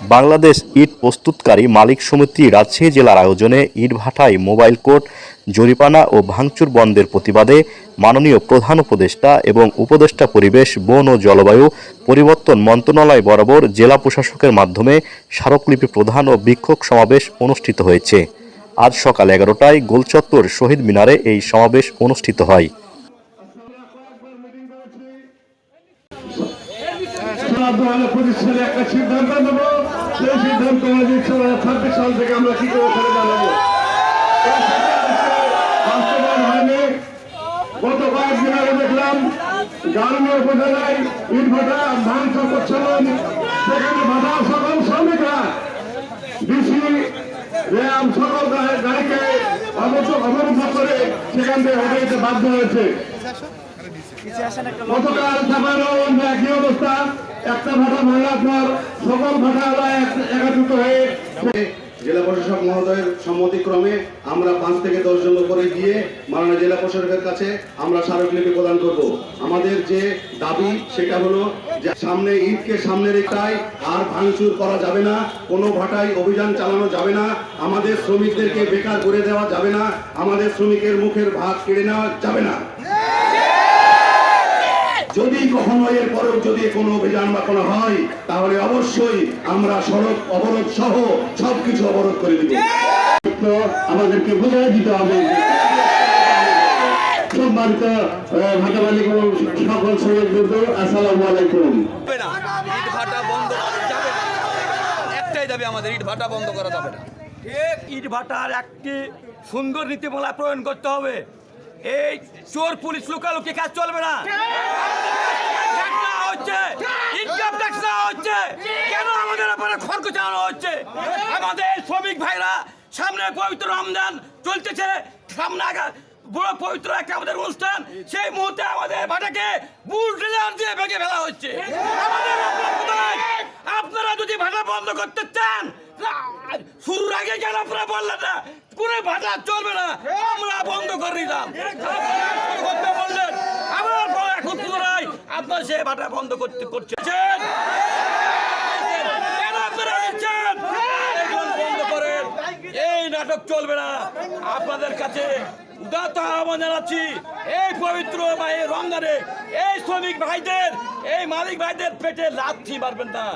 বাংলাদেশ ইট প্রস্তুতকারী মালিক সমিতি রাজশাহী জেলার আয়োজনে ইট ইটভাটায় মোবাইল কোর্ট জরিপানা ও ভাঙচুর বন্ধের প্রতিবাদে মাননীয় প্রধান উপদেষ্টা এবং উপদেষ্টা পরিবেশ, বন ও জলবায়ু পরিবর্তন মন্ত্রণালয় বরাবর জেলা প্রশাসকের মাধ্যমে স্মারকলিপি প্রধান ও বিক্ষোভ সমাবেশ অনুষ্ঠিত হয়েছে। আজ সকাল এগারোটায় গোলচত্বর শহীদ মিনারে এই সমাবেশ অনুষ্ঠিত হয়। একটা সিদ্ধান্ত নেব সেই সিদ্ধান্ত অনুযায়ী ছাব্বিশ সাল থেকে আমরা কি করে করে জানাব বাস্তবায়ন হয়নি গত কয়েকদিন আগে দেখলাম গার্মেন্ট উপজেলায় ইট ভাটা ভাঙচুর করছিলেন সেখানে ভাটা সকল শ্রমিকরা ডিসি র্যাম সকল গাড়িকে অবরোধ করে সেখান থেকে হটে যেতে বাধ্য হয়েছে গতকাল অন্য একই অবস্থা। একটা ভাঙার পর সকল হয়ে জেলা প্রশাসক মহোদয়ের সম্মতিক্রমে আমরা পাঁচ থেকে দশ জন করে গিয়ে মাননীয় জেলা প্রশাসকের কাছে আমরা স্মারকলিপি প্রদান করব। আমাদের যে দাবি সেটা হলো যে সামনে ঈদকে সামনে রেখায় আর ভাঙচুর করা যাবে না, কোনো ভাটায় অভিযান চালানো যাবে না, আমাদের শ্রমিকদেরকে বেকার করে দেওয়া যাবে না, আমাদের শ্রমিকের মুখের ভাত কেড়ে নেওয়া যাবে না। যদি কখনো এর পরেও যদি কোনো অভিযান বা কোনো হয় তাহলে অবশ্যই আমরা সড়ক অবরোধ সহ সবকিছু অবরোধ করে দিব। আমাদেরকে বুঝাই দিতে হবে। সম্মানিত ভাটা মালিক সকল শ্রমিক বন্ধু আসসালামু আলাইকুম। ইট ভাটা বন্ধ যাবে একটাই দাবি আমাদের ইট ভাটা বন্ধ করা যাবে না। ঠিক ইট ভাটার একটি সুন্দর নীতিমালা প্রয়োগ করতে হবে। এই চোর পুলিশ লোকালোকে কাজ চলবে না। হচ্ছে। ইনকাম ট্যাক্স নেওয়া হচ্ছে। কেন আমাদের ব্যাপারে খরচ চালানো হচ্ছে? আমাদের শ্রমিক ভাইরা সামনে পবিত্র রমজান চলতেছে। সামনে আগা বড় পবিত্র একটা আমাদের অনুষ্ঠান। সেই মুহূর্তে আমাদের ভাটাকে দিয়ে ভেঙে ফেলা হচ্ছে। আমাদের আপনারা যদি ভাটা বন্ধ করতে চান শুরুর আগে কেন আপনারা বললেন না? কোন ভাটা চলবে না। আমরা বন্ধ করে শুরু করতে বললেন। পরে এখন পুনরায় আপনার সে ভাটা বন্ধ করতে করছেন। কেন আপনারা দিচ্ছেন বন্ধ করেন। এই নাটক চলবে না। আপনাদের কাছে উদাত্ত আহ্বান জানাচ্ছি। এই পবিত্র বা এই রমজানে এই শ্রমিক ভাইদের, এই মালিক ভাইদের পেটে লাথি মারবেন না।